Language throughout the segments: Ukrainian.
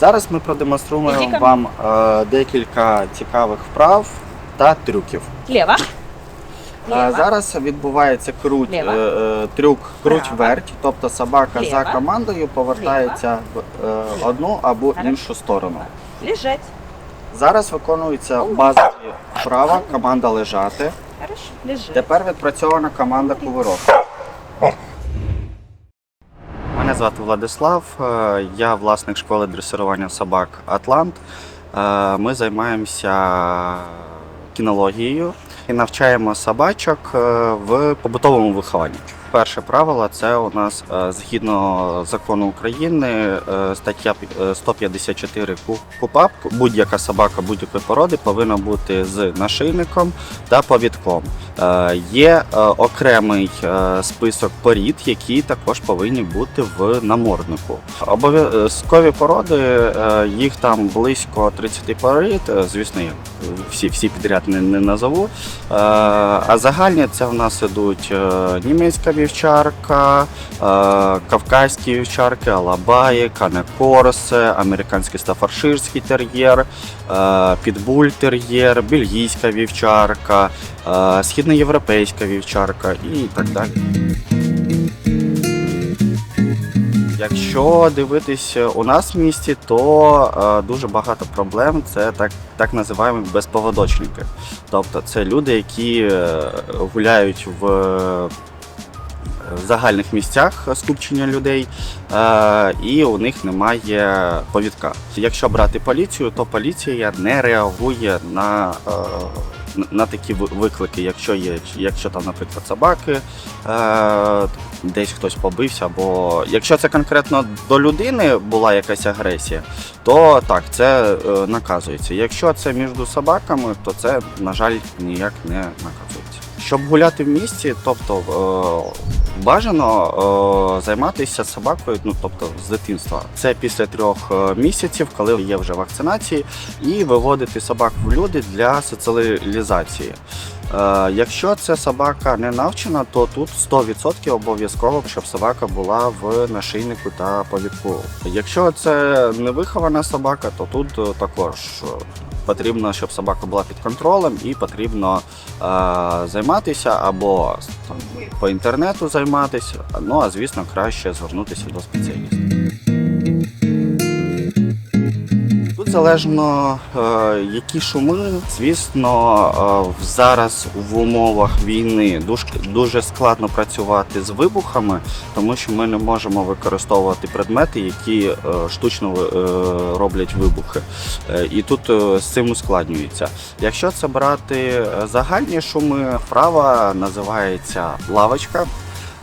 Зараз ми продемонструємо вам е, декілька цікавих вправ та трюків. Лево. Е, зараз відбувається круть, е, е, трюк круть-верть, тобто собака за командою повертається в е, одну або іншу сторону. Лежать. Зараз виконується базові вправа, команда лежати. Тепер відпрацьована команда кувирок. Мене звати Владислав, е, я власник школи дресирування собак Атлант. Е, Ми займаємося кінологією і навчаємо собачок е, в побутовому вихованні. Перше правило це у нас е, згідно закону України е, стаття е, 154 Ку- КУПАП. Будь-яка собака будь-якої породи повинна бути з нашийником та повідком. Е, Є е, окремий е, список порід, які також повинні бути в наморднику. Обов'язкові породи, е, їх там близько 30 порід. е, Звісно, я всі, всі підряд не, не назову. Е, А загальні це в нас ідуть е, німецька вівчарка, е, кавказькі вівчарки, алабаї, канекорсе, американський стафарширський тер'єр, е, підбуль тер'єр, бельгійська вівчарка, е, східноєвропейська вівчарка і так далі. Якщо дивитись у нас в місті, то е, дуже багато проблем. Це так, так називаємо безповодочники. Тобто це люди, які гуляють в загальних місцях скупчення людей, е, і у них немає повідка. Якщо брати поліцію, то поліція не реагує на. е, на- такі виклики, якщо є, якщо там, наприклад, собаки, е, десь хтось побився, або якщо це конкретно до людини була якась агресія, то так, це наказується. Якщо це між собаками, то це, на жаль, ніяк не наказується. Щоб гуляти в місті, тобто бажано е, займатися собакою, ну тобто з дитинства. Це після трьох е, місяців, коли є вже вакцинації, і виводити собак в люди для соціалізації. Е, якщо це собака не навчена, то тут 100% обов'язково, щоб собака була в нашийнику та повідку. Якщо це невихована собака, то тут е, також потрібно, щоб собака була під контролем, і потрібно е, займатися або там, по інтернету займатися. Ну а звісно, краще звернутися до спеціаліста. Залежно, е, які шуми, звісно, е, зараз в умовах війни дуже, складно працювати з вибухами, тому що ми не можемо використовувати предмети, які е, штучно роблять вибухи. І тут з цим ускладнюється. Якщо це брати загальні шуми, вправа називається лавочка.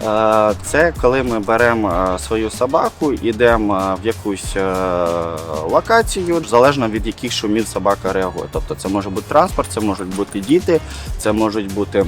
Е, Це коли ми беремо е, свою собаку, йдемо е, в якусь локацію, залежно від яких шумів собака реагує. Тобто це може бути транспорт, це можуть бути діти, це можуть бути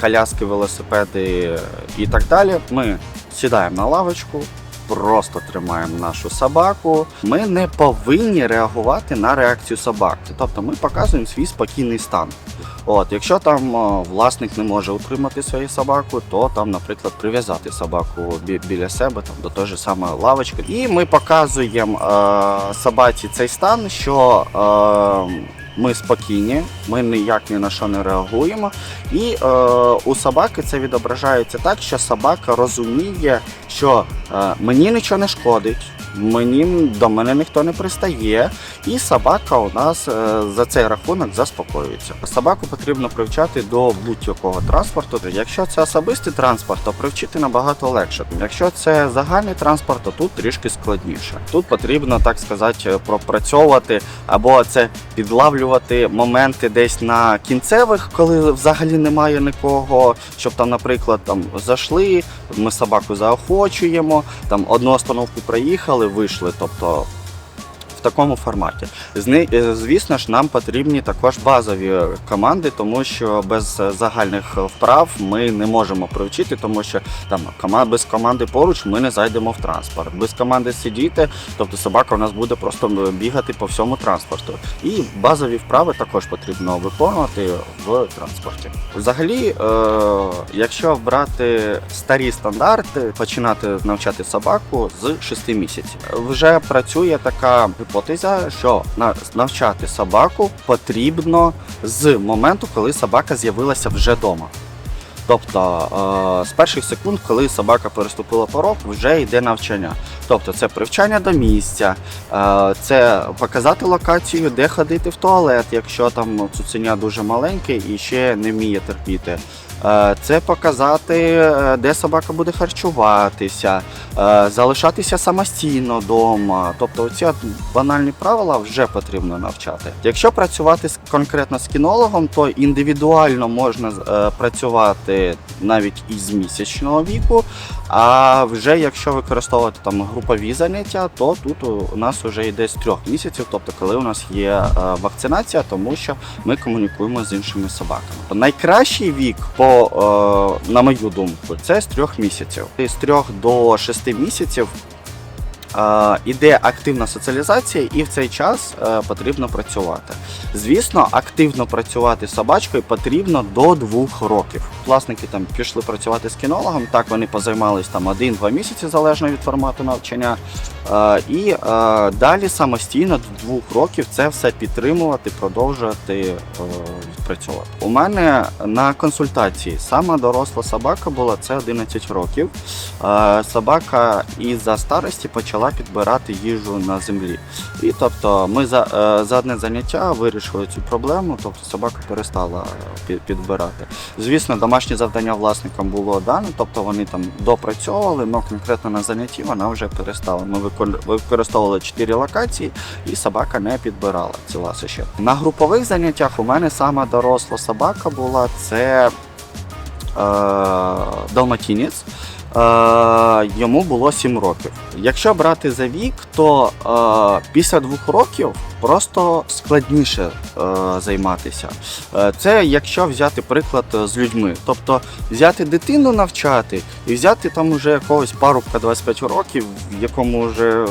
коляски, велосипеди і так далі. Ми сідаємо на лавочку. Просто тримаємо нашу собаку. Ми не повинні реагувати на реакцію собаки. Тобто ми показуємо свій спокійний стан. От, якщо там власник не може утримати свою собаку, то там, наприклад, прив'язати собаку бі- біля себе там до той же самої лавочки. І ми показуємо е, собаці цей стан, що е, ми спокійні, ми ніяк ні на що не реагуємо. І е, у собаки це відображається так, що собака розуміє, що е, мені нічого не шкодить. Мені до мене ніхто не пристає, і собака у нас е, за цей рахунок заспокоюється. Собаку потрібно привчати до будь-якого транспорту. Якщо це особистий транспорт, то привчити набагато легше. Якщо це загальний транспорт, то тут трішки складніше. Тут потрібно так сказати пропрацьовувати або це підлавлювати моменти десь на кінцевих, коли взагалі немає нікого, щоб там, наприклад, там зайшли, ми собаку заохочуємо, там одну остановку проїхали, вийшли. Тобто такому форматі. Е, Звісно ж, нам потрібні також базові команди, тому що без е, загальних вправ ми не можемо привчити, тому що там без команди поруч ми не зайдемо в транспорт. Без команди сидіти, тобто собака у нас буде просто бігати по всьому транспорту. І базові вправи також потрібно виконувати в транспорті. Взагалі, е, якщо брати старі стандарти, починати навчати собаку з 6 місяців, вже працює така гіпотеза, що навчати собаку потрібно з моменту, коли собака з'явилася вже вдома. Тобто е, з перших секунд, коли собака переступила порог, вже йде навчання. Тобто це привчання до місця, е, це показати локацію, де ходити в туалет, якщо там цуценя дуже маленьке і ще не вміє терпіти. Е, Це показати, е, де собака буде харчуватися, е, залишатися самостійно вдома. Тобто, оці банальні правила вже потрібно навчати. Якщо працювати конкретно з кінологом, то індивідуально можна працювати навіть із місячного віку. А вже якщо використовувати там групові заняття, то тут у нас вже йде з трьох місяців, тобто коли у нас є вакцинація, тому що ми комунікуємо з іншими собаками. Найкращий вік, по е, на мою думку, це з трьох місяців. З трьох до шести місяців. Іде активна соціалізація, і в цей час е, потрібно працювати. Звісно, активно працювати з собачкою потрібно до двох років. Власники там пішли працювати з кінологом, так вони позаймались там один-два місяці залежно від формату навчання. Е, І е, далі самостійно до двох років це все підтримувати, продовжувати відпрацьовувати. У мене на консультації сама доросла собака була це 11 років. Собака із-за старості почала підбирати їжу на землі. І тобто ми за, е, за одне заняття вирішили цю проблему, тобто собака перестала е, підбирати. Звісно, домашнє завдання власникам було дане, тобто вони там допрацьовували, але конкретно на занятті вона вже перестала. Ми використовували 4 локації, і собака не підбирала ці ласощі. На групових заняттях у мене сама доросла собака була це е, далматінець. Е, йому було 7 років. Якщо брати за вік, то е, після двох років просто складніше е, займатися. Е, це якщо взяти приклад е, з людьми, тобто взяти дитину навчати і взяти там уже якогось парубка 25 років, якому вже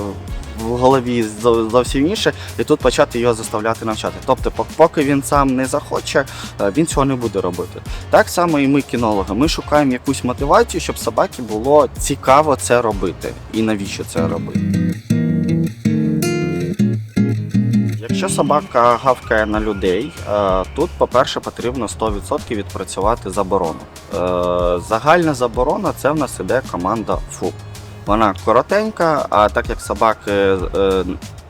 в голові зовсім інше, і тут почати його заставляти навчати. Тобто, поки він сам не захоче, е, він цього не буде робити. Так само і ми, кінологи. Ми шукаємо якусь мотивацію, щоб собаці було цікаво це робити. І навіщо це робити. Якщо собака гавкає на людей, е, тут, по-перше, потрібно 100% відпрацювати заборону. Е, Загальна заборона це в нас іде команда ФУ. Вона коротенька, а так як собаки е,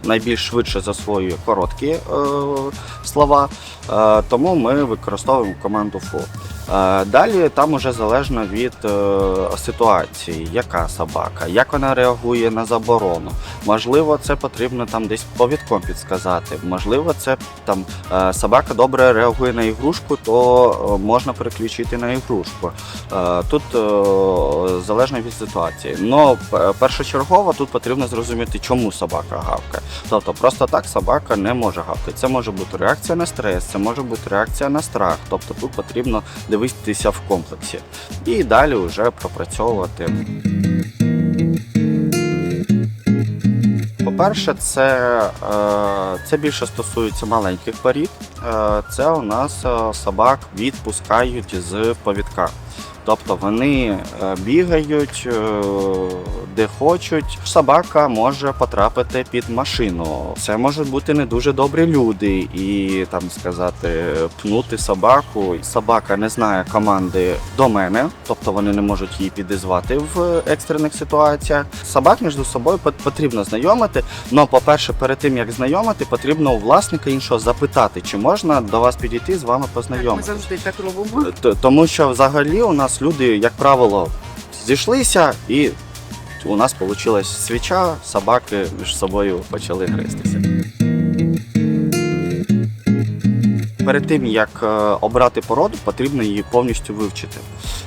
найбільш швидше засвоює короткі е, слова, е, тому ми використовуємо команду ФУ. Е, Далі там уже залежно від е, ситуації, яка собака, як вона реагує на заборону. Можливо, це потрібно там десь повідком підсказати. Можливо, це там е, собака добре реагує на ігрушку, то е, можна переключити на ігрушку. Е, Тут е, залежно від ситуації. Но першочергово тут потрібно зрозуміти, чому собака гавкає. Тобто просто так собака не може гавкати. Це може бути реакція на стрес, це може бути реакція на страх. Тобто тут потрібно дивитися в комплексі. І далі вже пропрацьовувати. По-перше, це, е, це більше стосується маленьких порід. Е, Це у нас е, собак відпускають з повідка. Тобто вони е, бігають е, де хочуть. Собака може потрапити під машину. Це можуть бути не дуже добрі люди, і там сказати, пнути собаку. Собака не знає команди до мене, тобто вони не можуть її підізвати в екстрених ситуаціях. Собак між собою потрібно знайомити. але, по-перше, перед тим як знайомити, потрібно у власника іншого запитати, чи можна до вас підійти з вами Так, ми завжди так робимо. Тому що взагалі у нас люди, як правило, зійшлися і у нас вийшла свіча, собаки між собою почали гристися. Перед тим як е, обрати породу, потрібно її повністю вивчити.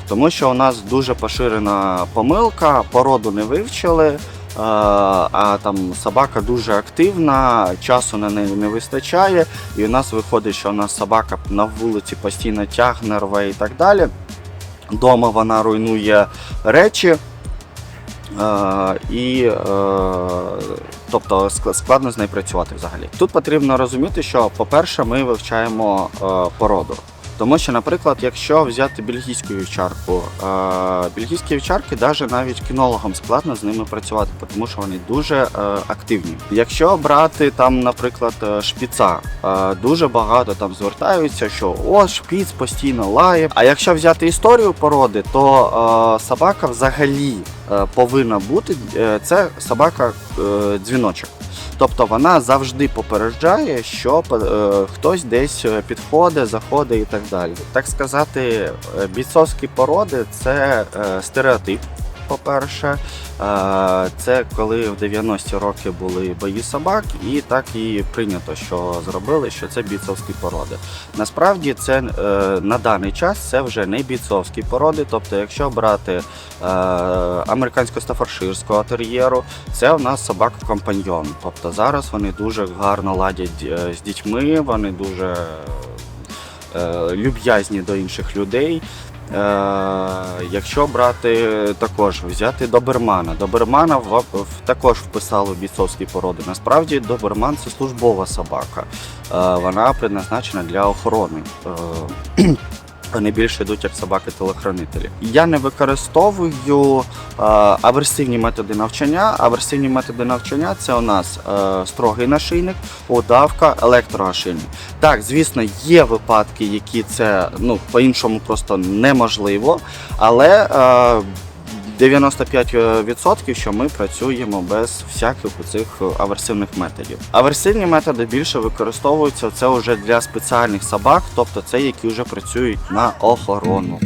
Тому що у нас дуже поширена помилка, породу не вивчили, а там собака дуже активна, часу на неї не вистачає, і у нас виходить, що у нас собака на вулиці постійно тягне, рве і так далі. Дома вона руйнує речі. Е, і е, тобто ск- складно з нею працювати взагалі. Тут потрібно розуміти, що, по-перше, ми вивчаємо е, породу. Тому що, наприклад, якщо взяти бельгійську вівчарку, бельгійські вівчарки навіть навіть кінологам складно з ними працювати, тому що вони дуже е, активні. Якщо брати там, наприклад, е, шпіца, е, дуже багато там звертаються, що о, шпіц постійно лає. А якщо взяти історію породи, то собака взагалі повинна бути це собака дзвіночок. Тобто вона завжди попереджає, що е, хтось десь е, підходить, заходить і так далі. Так сказати, е, бійцовські породи це е, стереотип. По-перше, Е, це коли в 90-ті роки були бої собак, і так і прийнято, що зробили, що це бійцовські породи. Насправді, це е, на даний час це вже не бійцовські породи. Тобто, якщо брати е, американського стафарширського тер'єру, це у нас собака-компаньйон. Тобто зараз вони дуже гарно ладять з дітьми, вони дуже люб'язні до інших людей. Е, якщо брати також взяти добермана, добермана також вписали в бійцовські породи. Насправді доберман це службова собака. Е, вона предназначена для охорони. Вони більше йдуть як собаки-телохранителі. Я не використовую е, аверсивні методи навчання. Аверсивні методи навчання це у нас е, строгий нашийник, удавка, електроашильник. Так, звісно, є випадки, які це ну по-іншому просто неможливо, але е, 95% що ми працюємо без всяких цих аверсивних методів. Аверсивні методи більше використовуються це вже для спеціальних собак, тобто це які вже працюють на охорону.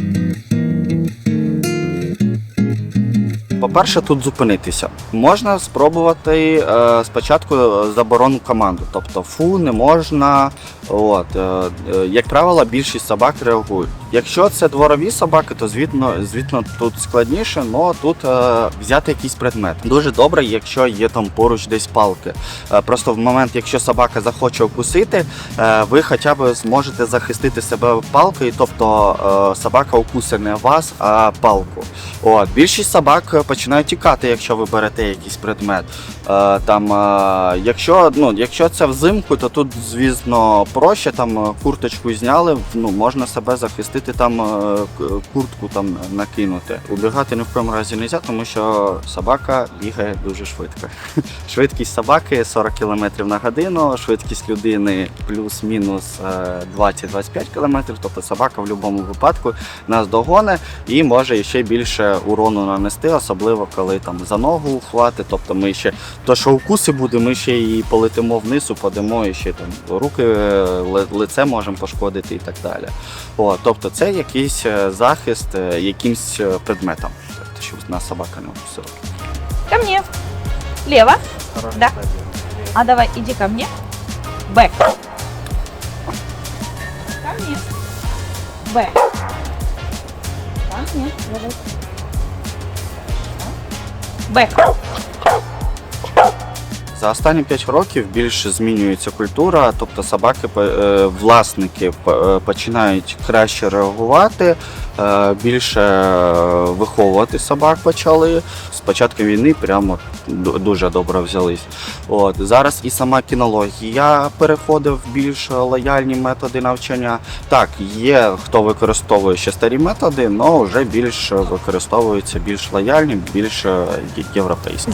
По-перше, тут зупинитися. Можна спробувати е, спочатку заборону команду, тобто фу, не можна. От, е, е, як правило, більшість собак реагують. Якщо це дворові собаки, то звітно, звітно тут складніше, але тут е, взяти якийсь предмет. Дуже добре, якщо є там поруч десь палки. Е, просто в момент, якщо собака захоче укусити, е, ви хоча б зможете захистити себе палкою, тобто е, собака укусе не вас, а палку. От, більшість собак починають тікати, якщо ви берете якийсь предмет. Е, там, е, якщо, ну, якщо це взимку, то тут, звісно, проще там е, курточку зняли, ну, можна себе захистити, там е, куртку там накинути. Убігати ні в коєму разі не можна, тому що собака бігає дуже швидко. Швидкість собаки 40 км на годину, швидкість людини плюс-мінус е, 20-25 км, тобто собака в будь-якому випадку нас догоне і може ще більше урону нанести, особливо коли там за ногу хватить. Тобто ми ще то, що укуси буде, ми ще і полетимо вниз, упадемо і ще там руки, е, лице можемо пошкодити і так далі. О, тобто це якийсь е, захист е, якимсь е, предметом, тобто, щоб нас собака не укусила. Ко мне. Лево. Да. А давай, иди ко мне. Бэк. Ко мне. Бэк. Ко мне. Давай. Бэк. За останні 5 років більше змінюється культура, тобто собаки, е, власники е, починають краще реагувати, е, більше виховувати собак почали. З початку війни прямо дуже добре взялись. От зараз і сама кінологія переходить в більш лояльні методи навчання. Так, є хто використовує ще старі методи, але вже більш використовуються більш лояльні, більш європейські.